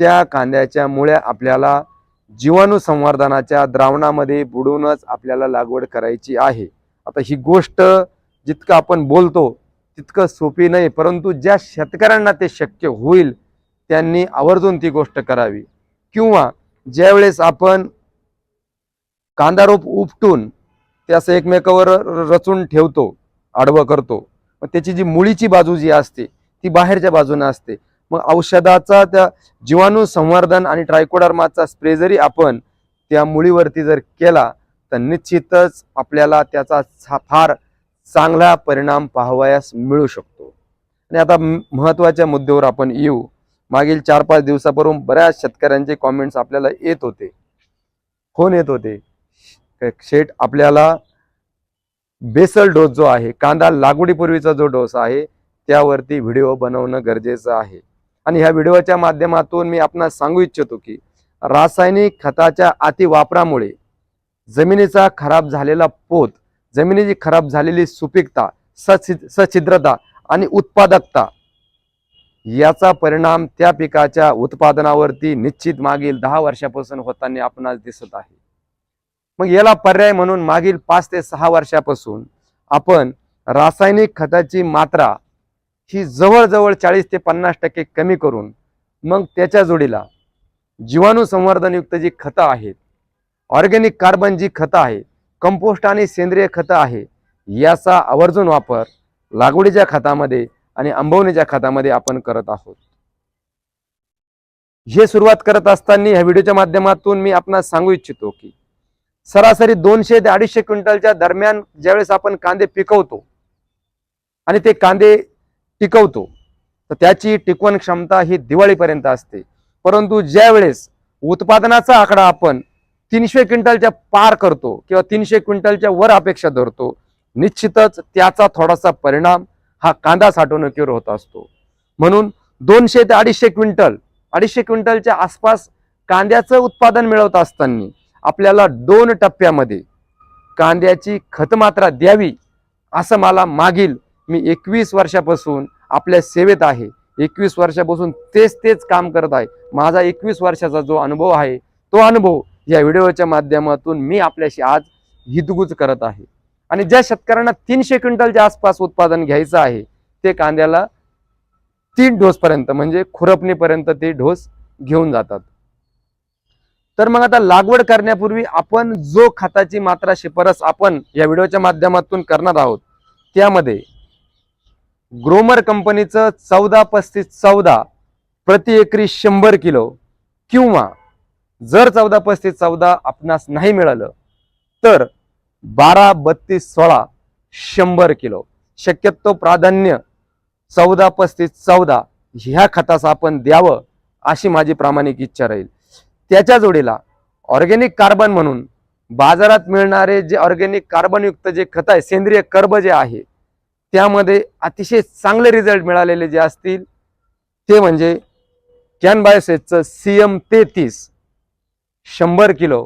त्या कांद्याच्या मुळ्या आपल्याला जीवाणू संवर्धनाच्या द्रावणामध्ये बुडूनच आपल्याला लागवड करायची आहे. आता ही गोष्ट जितकं आपण बोलतो तितकं सोपी नाही परंतु ज्या शेतकऱ्यांना ते शक्य होईल त्यांनी आवर्जून ती गोष्ट करावी. किंवा ज्यावेळेस आपण कांदा रोप उपटून ते असं एकमेकावर रचून ठेवतो आडवं करतो मग त्याची जी मुळीची बाजू जी असते ती बाहेरच्या बाजूने असते. मग औषधाचा त्या जीवाणू संवर्धन आणि ट्रायकोडर्माचा स्प्रे जरी आपण त्या मुळीवरती जर केला तर निश्चितच आपल्याला त्याचा फार चांगला परिणाम पाहावयास मिळू शकतो. आणि आता महत्त्वाच्या महत्त्वाच्या मुद्द्यावर आपण येऊ. मागील चार पाच दिवसापासून बऱ्याच शेतकऱ्यांचे कॉमेंट्स आपल्याला येत होते. फोन येत होते. शेट आपल्याला बेसल डोस जो आहे कांदा लागवडीपूर्वीचा जो डोस आहे त्यावरती व्हिडिओ बनवणं गरजेचं आहे. आणि ह्या व्हिडिओच्या माध्यमातून मी आपणास सांगू इच्छितो की रासायनिक खताच्या अतिवापरामुळे जमिनीचा खराब झालेला पोत जमिनीची खराब झालेली सुपीकता सछिद सछिद्रता आणि उत्पादकता याचा परिणाम त्या पिकाच्या उत्पादनावरती निश्चित मागील दहा वर्षापासून होताना आपणास दिसत आहे. मग याला पर्याय म्हणून मागील पाच ते सहा वर्षापासून आपण रासायनिक खताची मात्रा ही जवळजवळ चाळीस ते पन्नास टक्के कमी करून मग त्याच्या जोडीला जीवाणू संवर्धनयुक्त जी खतं आहेत ऑर्गॅनिक कार्बन जी खतं आहे कंपोस्ट आणि सेंद्रिय खतं आहे याचा आवर्जून वापर लागवडीच्या खतामध्ये आणि आंबवणीच्या खतामध्ये आपण करत आहोत. हे सुरुवात करत असताना ह्या व्हिडिओच्या माध्यमातून मी आपणास सांगू इच्छितो की सरासरी दोनशे ते अडीचशे क्विंटलच्या दरम्यान ज्यावेळेस आपण कांदे पिकवतो आणि ते कांदे टिकवतो. तर त्याची टिकवण क्षमता ही दिवाळीपर्यंत असते. परंतु ज्या वेळेस उत्पादनाचा आकडा आपण तीनशे क्विंटलच्या पार करतो किंवा तीनशे क्विंटलच्या वर अपेक्षा धरतो निश्चितच त्याचा थोडासा परिणाम हा कांदा साठवणुकीवर होत असतो. म्हणून दोनशे ते अडीचशे क्विंटल अडीचशे क्विंटलच्या आसपास कांद्याचं उत्पादन मिळवत असताना आपल्याला दोन टप्प्यामध्ये कांद्याची खतमात्रा द्यावी असं मला मागील मी एकवीस वर्षापासून आपल्या सेवेत आहे. एकवीस वर्षापासून तेच तेच काम करत आहे. माझा एकवीस वर्षाचा जो अनुभव आहे तो अनुभव या व्हिडिओच्या माध्यमातून मी आपल्याशी आज हितगुज करत आहे. आणि ज्या शेतकऱ्यांना तीनशे क्विंटलच्या आसपास उत्पादन घ्यायचं आहे ते कांद्याला तीन डोसपर्यंत म्हणजे खुरपणीपर्यंत ते डोस घेऊन जातात. तर मग आता लागवड करण्यापूर्वी आपण जो खताची मात्रा शिफारस आपण या व्हिडिओच्या माध्यमातून करणार आहोत त्यामध्ये ग्रोमर कंपनीचं चौदा पस्तीस चौदा प्रति एकरी शंभर किलो किंवा जर चौदा पस्तीस चौदा आपणास नाही मिळालं तर बारा बत्तीस सोळा शंभर किलो. शक्यतो प्राधान्य चौदा पस्तीस चौदा ह्या खतास आपण द्यावं अशी माझी प्रामाणिक इच्छा राहील. त्याच्या जोडीला ऑर्गेनिक कार्बन म्हणून बाजारात मिळणारे जे ऑर्गेनिक कार्बनयुक्त जे खत आहे सेंद्रिय कर्ब जे आहे त्यामध्ये अतिशय चांगले रिझल्ट मिळालेले जे असतील ते म्हणजे कॅन बायोसेटचं सी एम तेहतीस शंभर किलो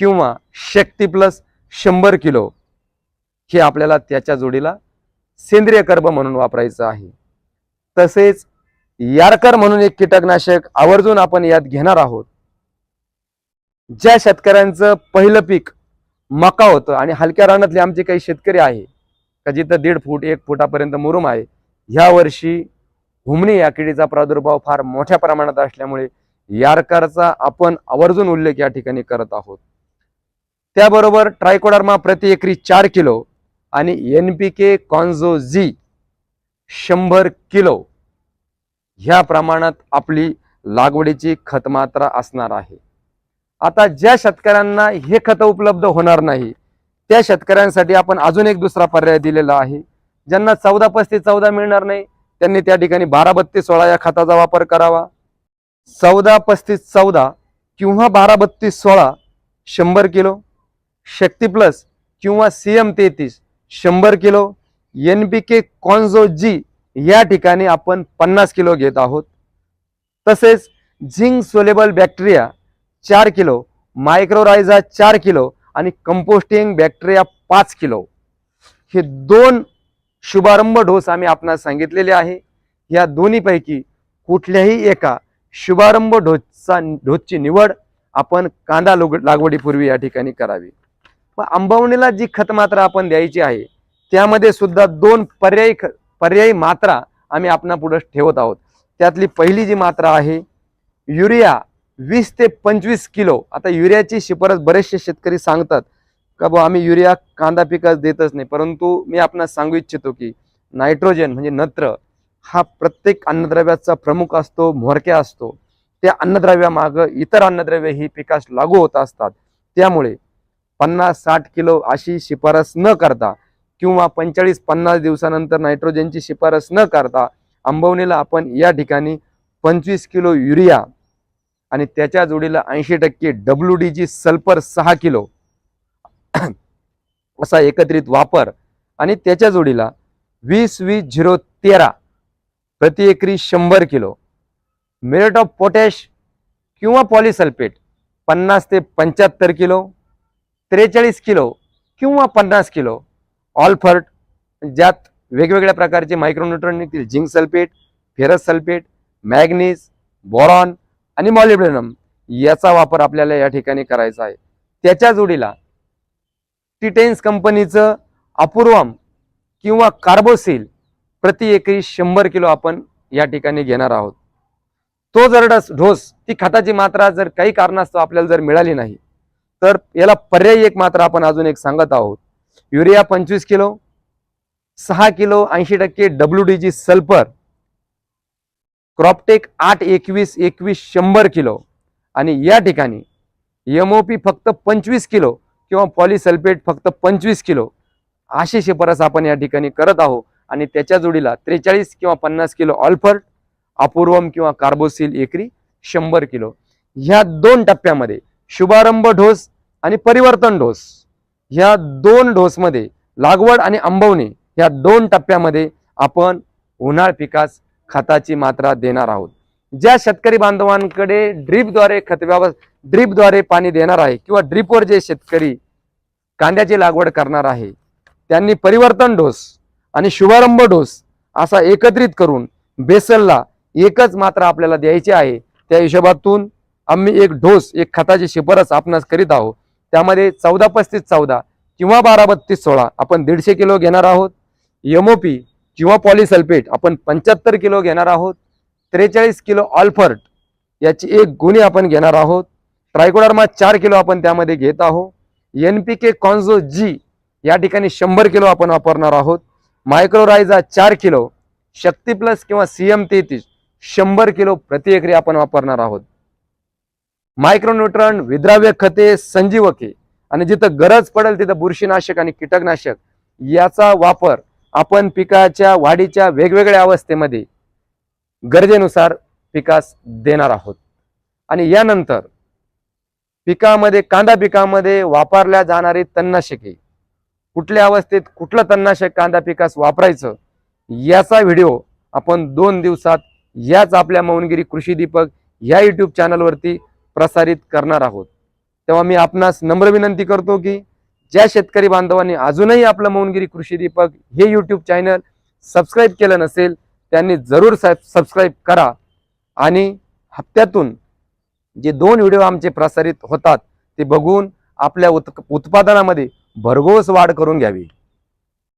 किंवा शक्ती प्लस शंभर किलो हे आपल्याला त्याच्या जोडीला सेंद्रिय कर्ब म्हणून वापरायचं आहे. तसेच यारकर म्हणून एक कीटकनाशक आवर्जून आपण यात घेणार आहोत. ज्या शेतकऱ्यांचं पहिलं पीक मका होतं आणि हलक्या रानातले आमचे काही शेतकरी आहे का जिथं दीड फूट एक फुटापर्यंत मुरुम आहे ह्या वर्षी हुमणी या किडीचा प्रादुर्भाव फार मोठ्या प्रमाणात असल्यामुळे यारकारचा आपण आवर्जून उल्लेख या ठिकाणी करत आहोत. त्याबरोबर ट्रायकोडर्मा प्रति एकरी चार किलो आणि एन पी के कॉन्झो झी शंभर किलो ह्या प्रमाणात आपली लागवडीची खतमात्रा असणार आहे. आता ज्या शेतकऱ्यांना हे खत उपलब्ध होणार नाही त्या शेतकऱ्यांसाठी आपण अजून एक दुसरा पर्याय दिलेला आहे. ज्यांना चौदा पस्तीस चौदा मिळणार नाही त्यांनी त्या ठिकाणी बारा बत्तीस सोळा या खताचा वापर करावा. चौदा पस्तीस चौदा किंवा बारा बत्तीस सोळा शंभर किलो. शक्ती प्लस किंवा सी एम तेहतीस शंभर किलो. एन पी के कॉन्झो जी या ठिकाणी आपण पन्नास किलो घेत आहोत. तसेच झिंक सोलेबल बॅक्टेरिया चार किलो मायक्रोरायझा चार किलो आणि कंपोस्टिंग बॅक्टेरिया पाच किलो. हे दोन शुभारंभ डोस आम्ही आपणास सांगितलेले आहे. या दोन्हीपैकी कुठल्याही एका शुभारंभ ढोसचा ढोसची निवड आपण कांदा लोग- लागवडीपूर्वी या ठिकाणी करावी. मग आंबवणीला जी खत मात्रा आपण द्यायची आहे त्यामध्ये सुद्धा दोन पर्यायी ख- पर्यायी मात्रा आम्ही आपणापुढं ठेवत आहोत. त्यातली पहिली जी मात्रा आहे युरिया वीस ते पंचवीस किलो. आता युरियाची शिफारस बरेचसे शेतकरी सांगतात का बुवा आम्ही युरिया कांदा पिकास देतच नाही. परंतु मी आपणास सांगू इच्छितो की नायट्रोजन म्हणजे नत्र हा प्रत्येक अन्नद्रव्याचा प्रमुख असतो म्होरक्या असतो. त्या अन्नद्रव्यामागं इतर अन्नद्रव्य ही पिकास लागू होत असतात. त्यामुळे पन्नास साठ किलो अशी शिफारस न करता किंवा पंचेचाळीस पन्नास दिवसानंतर नायट्रोजनची शिफारस न करता आंबवणीला आपण या ठिकाणी पंचवीस किलो युरिया आणि त्याच्या जोडीला ऐंशी टक्के डब्ल्यू डी जी सल्फर सहा किलो. असा एकत्रित वापर. आणि त्याच्या जोडीला वीस वीस झिरो तेरा प्रति एकरी शंभर किलो. मेरिट ऑफ पोटॅश किंवा पॉलिसल्फेट पन्नास ते पंच्याहत्तर किलो त्रेचाळीस किलो किंवा पन्नास किलो. ऑलफर्ट ज्यात वेगवेगळ्या प्रकारचे मायक्रोन्युट्रॉन निघतील zinc sulphate ferrous sulphate manganese boron आणि मॉलिब्डेनम याचा वापर आपल्याला या ठिकाणी करायचा आहे. त्याच्या जोडीला टिटेन्स कंपनीचं अपूर्वम किंवा कार्बोसिल प्रति एकरी शंभर किलो आपण या ठिकाणी घेणार आहोत. तो जर ढोस ती खताची मात्रा जर काही कारणास्तव आपल्याला जर मिळाली नाही तर याला पर्यायी एक मात्रा आपण अजून एक सांगत आहोत. युरिया पंचवीस किलो सहा किलो ऐंशी टक्के W D G sulphur Croptek आठ एकवीस एकवीस शंभर किलो. आणि या ठिकाणी एमओपी फक्त पंचवीस किलो किंवा पॉलिसल्फेट फक्त पंचवीस किलो अशी शिफारस आपण या ठिकाणी करत आहोत. आणि त्याच्या जोडीला त्रेचाळीस किंवा पन्नास किलो ऑल्फर्ट अपूर्वम किंवा कार्बोसिल एकरी शंभर किलो. ह्या दोन टप्प्यामध्ये शुभारंभ ढोस आणि परिवर्तन ढोस ह्या दोन ढोसमध्ये लागवड आणि आंबवणी ह्या दोन टप्प्यामध्ये आपण उन्हाळ पिकास खताची मात्रा देणार आहोत. ज्या शेतकरी बांधवांकडे ड्रीपद्वारे खत व्यवस्था ड्रीपद्वारे पाणी देणार आहे किंवा ड्रीपवर जे शेतकरी कांद्याची लागवड करणार आहे त्यांनी परिवर्तन डोस आणि शुभारंभ डोस असा एकत्रित करून बेसलला एकच मात्रा आपल्याला द्यायची आहे त्या हिशोबातून आम्ही एक डोस एक खताची शिफारस आपणास करीत आहोत. त्यामध्ये चौदा पस्तीस चौदा किंवा बारा बत्तीस सोळा आपण दीडशे किलो घेणार आहोत. एमओपी किंवा पॉलिसल्फेट आपण पंच्याहत्तर किलो घेणार आहोत त्रेचाळीस किलो ऑल्फर्ट याची एक गुणी आपण घेणार आहोत ट्रायकोडर्मा चार किलो आपण त्यामध्ये घेत आहोत एन पी के कॉन्झो जी या ठिकाणी शंभर किलो आपण वापरणार आहोत मायक्रोरायझा चार किलो शक्ती प्लस किंवा सी एम तेहतीस शंभर किलो प्रति एकरी आपण वापरणार आहोत. मायक्रोन्युट्रन विद्राव्य खते संजीवके आणि जिथं गरज पडेल तिथं बुरशीनाशक आणि कीटकनाशक याचा वापर आपण पिकाच्या वाढीच्या वेगवेगळ्या अवस्थेमध्ये गरजेनुसार पिकास देणार आहोत. आणि यानंतर पिकामध्ये कांदा पिकामध्ये वापरल्या जाणारी तणनाशके कुठल्या अवस्थेत कुठलं तणनाशक कांदा पिकास वापरायचं याचा व्हिडिओ आपण दोन दिवसात याच आपल्या मौनगिरी कृषी दीपक या यूट्यूब चॅनलवरती प्रसारित करणार आहोत. तेव्हा मी आपणास नम्र विनंती करतो की ज्या शेतकरी बांधवांनी अजूनही आपलं मौनगिरी कृषी दीपक हे यूट्यूब चॅनल सबस्क्राईब केलं नसेल त्यांनी जरूर सबस्क्राईब करा. आणि हप्त्यातून जे दोन व्हिडिओ आमचे प्रसारित होतात ते बघून आपल्या उत उत्पादनामध्ये भरघोस वाढ करून घ्यावी.